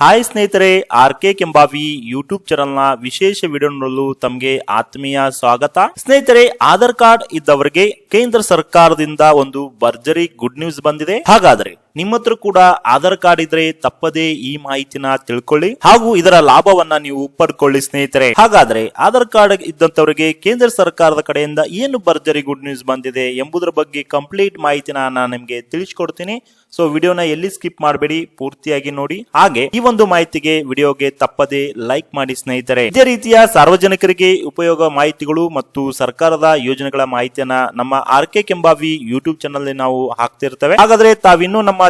Hi ಸ್ನೇಹಿತರೆ R K Kembhavi YouTube ಚಾನೆಲ್ನ ವಿಶೇಷ ವಿಡಿಯೋ ನೋಡಲು ತಮಗೆ ಆತ್ಮೀಯ ಸ್ವಾಗತ. ಸ್ನೇಹಿತರೆ, ಆಧಾರ್ ಕಾರ್ಡ್ ಇದ್ದವರಿಗೆ ಕೇಂದ್ರ ಸರ್ಕಾರದಿಂದ ಒಂದು ಭರ್ಜರಿ ಗುಡ್ ನ್ಯೂಸ್ ಬಂದಿದೆ. ಹಾಗಾದ್ರೆ ನಿಮ್ಮ ಹತ್ರ ಕೂಡ ಆಧಾರ್ ಕಾರ್ಡ್ ಇದ್ರೆ ತಪ್ಪದೇ ಈ ಮಾಹಿತಿನ ತಿಳ್ಕೊಳ್ಳಿ ಹಾಗೂ ಇದರ ಲಾಭವನ್ನ ನೀವು ಪಡ್ಕೊಳ್ಳಿ ಸ್ನೇಹಿತರೆ. ಹಾಗಾದ್ರೆ ಆಧಾರ್ ಕಾರ್ಡ್ ಇದ್ದಂತವರಿಗೆ ಕೇಂದ್ರ ಸರ್ಕಾರದ ಕಡೆಯಿಂದ ಏನು ಭರ್ಜರಿ ಗುಡ್ ನ್ಯೂಸ್ ಬಂದಿದೆ ಎಂಬುದರ ಬಗ್ಗೆ ಕಂಪ್ಲೀಟ್ ಮಾಹಿತಿನ ನಾನು ನಿಮಗೆ ತಿಳಿಸ್ಕೊಡ್ತೀನಿ. ಸೊ ವಿಡಿಯೋನ ಎಲ್ಲಿ ಸ್ಕಿಪ್ ಮಾಡಬೇಡಿ, ಪೂರ್ತಿಯಾಗಿ ನೋಡಿ. ಹಾಗೆ ಈ ಒಂದು ಮಾಹಿತಿಗೆ ವಿಡಿಯೋಗೆ ತಪ್ಪದೆ ಲೈಕ್ ಮಾಡಿ ಸ್ನೇಹಿತರೆ. ಇದೇ ರೀತಿಯ ಸಾರ್ವಜನಿಕರಿಗೆ ಉಪಯೋಗ ಮಾಹಿತಿಗಳು ಮತ್ತು ಸರ್ಕಾರದ ಯೋಜನೆಗಳ ಮಾಹಿತಿಯನ್ನ ನಮ್ಮ R K Kembhavi YouTube channel ನಾವು ಹಾಕ್ತಿರ್ತೇವೆ. ಹಾಗಾದ್ರೆ ತಾವಿನ್ನೂ ನಮ್ಮ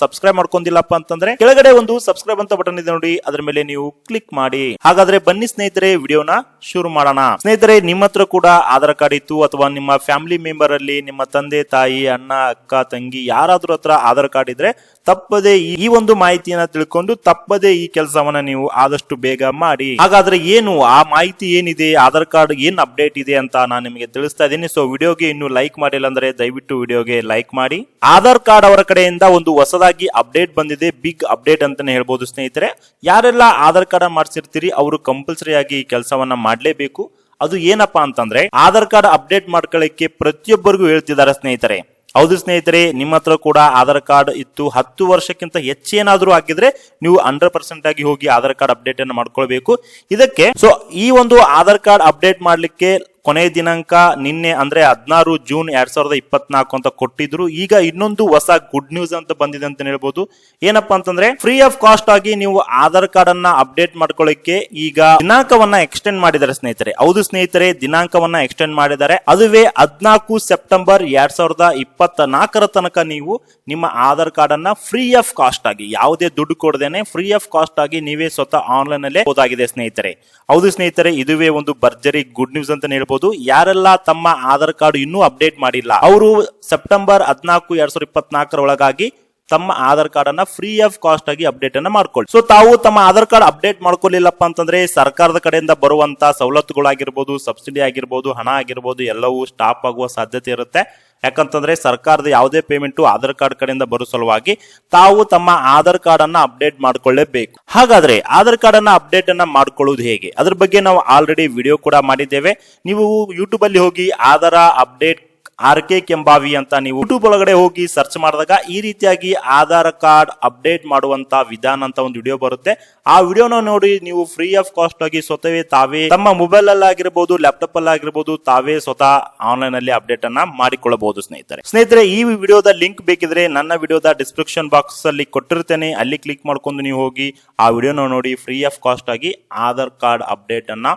ಸಬ್ಸ್ಕ್ರೈಬ್ ಮಾಡ್ಕೊಂಡಿಲ್ಲಪ್ಪ ಅಂತಂದ್ರೆ ಕೆಳಗಡೆ ಒಂದು ಸಬ್ಸ್ಕ್ರೈಬ್ ಅಂತ ಬಟನ್ ಇದೆ ನೋಡಿ, ಅದರ ಮೇಲೆ ನೀವು ಕ್ಲಿಕ್ ಮಾಡಿ. ಹಾಗಾದ್ರೆ ಬನ್ನಿ ಸ್ನೇಹಿತರೆ, ವಿಡಿಯೋನ ಶುರು ಮಾಡೋಣ. ಸ್ನೇಹಿತರೆ, ನಿಮ್ಮ ಕೂಡ ಆಧಾರ್ ಕಾರ್ಡ್ ಇತ್ತು ಅಥವಾ ನಿಮ್ಮ ಫ್ಯಾಮಿಲಿ ಮೆಂಬರ್ ಅಲ್ಲಿ ನಿಮ್ಮ ತಂದೆ, ತಾಯಿ, ಅಣ್ಣ, ಅಕ್ಕ, ತಂಗಿ ಯಾರಾದ್ರೂ ಹತ್ರ ಆಧಾರ್ ಕಾರ್ಡ್ ಇದ್ರೆ ತಪ್ಪದೆ ಈ ಒಂದು ಮಾಹಿತಿಯನ್ನ ತಿಳ್ಕೊಂಡು ತಪ್ಪದೆ ಈ ಕೆಲಸವನ್ನ ನೀವು ಆದಷ್ಟು ಬೇಗ ಮಾಡಿ. ಹಾಗಾದ್ರೆ ಏನು, ಆ ಮಾಹಿತಿ ಏನಿದೆ, ಆಧಾರ್ ಕಾರ್ಡ್ ಏನ್ ಅಪ್ಡೇಟ್ ಇದೆ ಅಂತ ನಾನು ನಿಮಗೆ ತಿಳಿಸ್ತಾ ಇದ್ದೀನಿ. ಸೊ ವಿಡಿಯೋಗೆ ಇನ್ನು ಲೈಕ್ ಮಾಡಿಲ್ಲ ಅಂದ್ರೆ ದಯವಿಟ್ಟು ವಿಡಿಯೋಗೆ ಲೈಕ್ ಮಾಡಿ. ಆಧಾರ್ ಕಾರ್ಡ್ ಅವರ ಕಡೆಯಿಂದ ಒಂದು ಹೊಸದಾಗಿ ಅಪ್ಡೇಟ್ ಬಂದಿದೆ, ಬಿಗ್ ಅಪ್ಡೇಟ್ ಅಂತಾನೆ ಹೇಳ್ಬೋದು ಸ್ನೇಹಿತರೆ. ಯಾರೆಲ್ಲ ಆಧಾರ್ ಕಾರ್ಡ್ ಮಾಡಿಸಿರ್ತೀರಿ, ಅವರು ಕಂಪಲ್ಸರಿ ಆಗಿ ಈ ಕೆಲಸವನ್ನ ಮಾಡಲೇಬೇಕು. ಅದು ಏನಪ್ಪಾ ಅಂತಂದ್ರೆ, ಆಧಾರ್ ಕಾರ್ಡ್ ಅಪ್ಡೇಟ್ ಮಾಡ್ಕೊಳ್ಳಿಕ್ಕೆ ಪ್ರತಿಯೊಬ್ಬರಿಗೂ ಹೇಳ್ತಿದ್ದಾರೆ ಸ್ನೇಹಿತರೆ. ಹೌದು ಸ್ನೇಹಿತರೆ, ನಿಮ್ಮ ಹತ್ರ ಕೂಡ ಆಧಾರ್ ಕಾರ್ಡ್ ಇತ್ತು. ಹತ್ತು ವರ್ಷಕ್ಕಿಂತ ಹೆಚ್ಚೇನಾದ್ರೂ ಆಗಿದ್ರೆ ನೀವು ಹಂಡ್ರೆಡ್ ಪರ್ಸೆಂಟ್ ಆಗಿ ಹೋಗಿ ಆಧಾರ್ ಕಾರ್ಡ್ ಅಪ್ಡೇಟ್ ಅನ್ನು ಮಾಡ್ಕೊಳ್ಬೇಕು. ಇದಕ್ಕೆ ಸೊ ಈ ಒಂದು ಆಧಾರ್ ಕಾರ್ಡ್ ಅಪ್ಡೇಟ್ ಮಾಡ್ಲಿಕ್ಕೆ ಕೊನೆಯ ದಿನಾಂಕ ನಿನ್ನೆ ಅಂದ್ರೆ ಹದಿನಾರು ಜೂನ್ ಎರಡ್ ಸಾವಿರದ ಇಪ್ಪತ್ನಾಲ್ಕು ಅಂತ ಕೊಟ್ಟಿದ್ರು. ಈಗ ಇನ್ನೊಂದು ಹೊಸ ಗುಡ್ ನ್ಯೂಸ್ ಅಂತ ಬಂದಿದೆ ಅಂತ ಹೇಳ್ಬೋದು. ಏನಪ್ಪಾ ಅಂತಂದ್ರೆ ಫ್ರೀ ಆಫ್ ಕಾಸ್ಟ್ ಆಗಿ ನೀವು ಆಧಾರ್ ಕಾರ್ಡ್ ಅನ್ನ ಅಪ್ಡೇಟ್ ಮಾಡ್ಕೊಳ್ಳಿಕ್ಕೆ ಈಗ ದಿನಾಂಕವನ್ನ ಎಕ್ಸ್ಟೆಂಡ್ ಮಾಡಿದ್ದಾರೆ ಸ್ನೇಹಿತರೆ. ಹೌದು ಸ್ನೇಹಿತರೆ, ದಿನಾಂಕವನ್ನ ಎಕ್ಸ್ಟೆಂಡ್ ಮಾಡಿದ್ದಾರೆ. ಅದುವೇ ಹದಿನಾಲ್ಕು ಸೆಪ್ಟೆಂಬರ್ ಎರಡ್ ಸಾವಿರದ ಇಪ್ಪತ್ತ ನಾಲ್ಕರ ತನಕ ನೀವು ನಿಮ್ಮ ಆಧಾರ್ ಕಾರ್ಡ್ ಅನ್ನ ಫ್ರೀ ಆಫ್ ಕಾಸ್ಟ್ ಆಗಿ, ಯಾವುದೇ ದುಡ್ಡು ಕೊಡದೇನೆ ಫ್ರೀ ಆಫ್ ಕಾಸ್ಟ್ ಆಗಿ ನೀವೇ ಸ್ವತಃ ಆನ್ಲೈನ್ ಅಲ್ಲೇ ಹೋದಾಗಿದೆ ಸ್ನೇಹಿತರೆ. ಹೌದು ಸ್ನೇಹಿತರೆ, ಇದುವೇ ಒಂದು ಭರ್ಜರಿ ಗುಡ್ ನ್ಯೂಸ್ ಅಂತ ಹೇಳ್ಬೋದು. ಯಾರೆಲ್ಲ ತಮ್ಮ ಆಧಾರ್ ಕಾರ್ಡ್ ಇನ್ನೂ ಅಪ್ಡೇಟ್ ಮಾಡಿಲ್ಲ ಅವರು ಸೆಪ್ಟೆಂಬರ್ ಹದಿನಾಲ್ಕು ಎರಡ್ ಸಾವಿರದ ಇಪ್ಪತ್ನಾಲ್ಕರ ಒಳಗಾಗಿ ತಮ್ಮ ಆಧಾರ್ ಕಾರ್ಡ್ ಅನ್ನ ಫ್ರೀ ಆಫ್ ಕಾಸ್ಟ್ ಆಗಿ ಅಪ್ಡೇಟ್ ಅನ್ನ ಮಾಡ್ಕೊಳ್ಳಿ. ಸೊ ತಾವು ತಮ್ಮ ಆಧಾರ್ ಕಾರ್ಡ್ ಅಪ್ಡೇಟ್ ಮಾಡ್ಕೊಳ್ಳಿಲ್ಲಪ್ಪ ಅಂತಂದ್ರೆ ಸರ್ಕಾರದ ಕಡೆಯಿಂದ ಬರುವಂತ ಸವಲತ್ತುಗಳಾಗಿರ್ಬೋದು ಸಬ್ಸಿಡಿ ಆಗಿರ್ಬೋದು, ಹಣ ಆಗಿರ್ಬೋದು, ಎಲ್ಲವೂ ಸ್ಟಾಪ್ ಆಗುವ ಸಾಧ್ಯತೆ ಇರುತ್ತೆ. ಯಾಕಂತಂದ್ರೆ ಸರ್ಕಾರದ ಯಾವುದೇ ಪೇಮೆಂಟ್ ಆಧಾರ್ ಕಾರ್ಡ್ ಕಡೆಯಿಂದ ಬರೋ ಸಲುವಾಗಿ ತಾವು ತಮ್ಮ ಆಧಾರ್ ಕಾರ್ಡ್ ಅನ್ನ ಅಪ್ಡೇಟ್ ಮಾಡ್ಕೊಳ್ಳೇಬೇಕು. ಹಾಗಾದ್ರೆ ಆಧಾರ್ ಕಾರ್ಡ್ ಅನ್ನ ಅಪ್ಡೇಟ್ ಅನ್ನ ಮಾಡ್ಕೊಳ್ಳೋದು ಹೇಗೆ? ಅದ್ರ ಬಗ್ಗೆ ನಾವು ಆಲ್ರೆಡಿ ವಿಡಿಯೋ ಕೂಡ ಮಾಡಿದ್ದೇವೆ. ನೀವು ಯೂಟ್ಯೂಬ್ ಅಲ್ಲಿ ಹೋಗಿ Aadhaar update R K Kembhavi ಅಂತ ನೀವು ಯೂಟ್ಯೂಬ್ ಒಳಗಡೆ ಹೋಗಿ ಸರ್ಚ್ ಮಾಡಿದಾಗ ಈ ರೀತಿಯಾಗಿ ಆಧಾರ್ ಕಾರ್ಡ್ ಅಪ್ಡೇಟ್ ಮಾಡುವಂತ ವಿಧಾನ ಅಂತ ಒಂದು ವಿಡಿಯೋ ಬರುತ್ತೆ. ಆ ವಿಡಿಯೋನ ನೋಡಿ ನೀವು ಫ್ರೀ ಆಫ್ ಕಾಸ್ಟ್ ಆಗಿ ಸ್ವತವೇ ತಾವೇ ತಮ್ಮ ಮೊಬೈಲ್ ಅಲ್ಲಿ ಆಗಿರ್ಬೋದು ಲ್ಯಾಪ್ಟಾಪ್ ಅಲ್ಲಿ ಆಗಿರ್ಬೋದು ತಾವೇ ಸ್ವತಃ ಆನ್ಲೈನ್ ಅಲ್ಲಿ ಅಪ್ಡೇಟ್ ಅನ್ನ ಮಾಡಿಕೊಳ್ಳಬಹುದು ಸ್ನೇಹಿತರೆ. ಸ್ನೇಹಿತರೆ, ಈ ವಿಡಿಯೋದ ಲಿಂಕ್ ಬೇಕಿದ್ರೆ ನನ್ನ ವಿಡಿಯೋದ ಡಿಸ್ಕ್ರಿಪ್ಷನ್ ಬಾಕ್ಸ್ ಅಲ್ಲಿ ಕೊಟ್ಟಿರ್ತೇನೆ. ಅಲ್ಲಿ ಕ್ಲಿಕ್ ಮಾಡ್ಕೊಂಡು ನೀವು ಹೋಗಿ ಆ ವಿಡಿಯೋನ ನೋಡಿ ಫ್ರೀ ಆಫ್ ಕಾಸ್ಟ್ ಆಗಿ ಆಧಾರ್ ಕಾರ್ಡ್ ಅಪ್ಡೇಟ್ ಅನ್ನ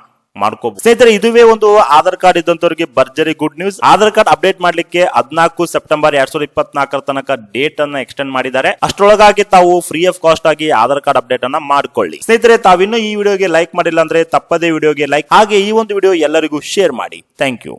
ಮಾಡ್ಕೋಬಹುದು. ಸ್ನೇಹಿತರೆ, ಇದುವೇ ಒಂದು ಆಧಾರ್ ಕಾರ್ಡ್ ಇದ್ದಂತವರಿಗೆ ಭರ್ಜರಿ good news Aadhaar card update ಮಾಡ್ಲಿಕ್ಕೆ ಹದಿನಾಲ್ಕು ಸೆಪ್ಟೆಂಬರ್ ಎರಡ್ ಸಾವಿರದ ಇಪ್ಪತ್ನಾಲ್ಕರ ತನಕ ಡೇಟ್ ಅನ್ನ ಎಕ್ಸ್ಟೆಂಡ್ ಮಾಡಿದ್ದಾರೆ. ಅಷ್ಟರೊಳಗಾಗಿ ತಾವು ಫ್ರೀ ಆಫ್ ಕಾಸ್ಟ್ ಆಗಿ ಆಧಾರ್ ಕಾರ್ಡ್ ಅಪ್ಡೇಟ್ ಅನ್ನ ಮಾಡ್ಕೊಳ್ಳಿ. ಸ್ನೇಹಿತರೆ, ತಾವಿನ್ನೂ ಈ ವಿಡಿಯೋಗೆ ಲೈಕ್ ಮಾಡಿಲ್ಲ ಅಂದ್ರೆ ತಪ್ಪದೇ ವಿಡಿಯೋಗೆ ಲೈಕ್ ಹಾಗೆ ಈ ಒಂದು ವಿಡಿಯೋ ಎಲ್ಲರಿಗೂ ಶೇರ್ ಮಾಡಿ. Thank you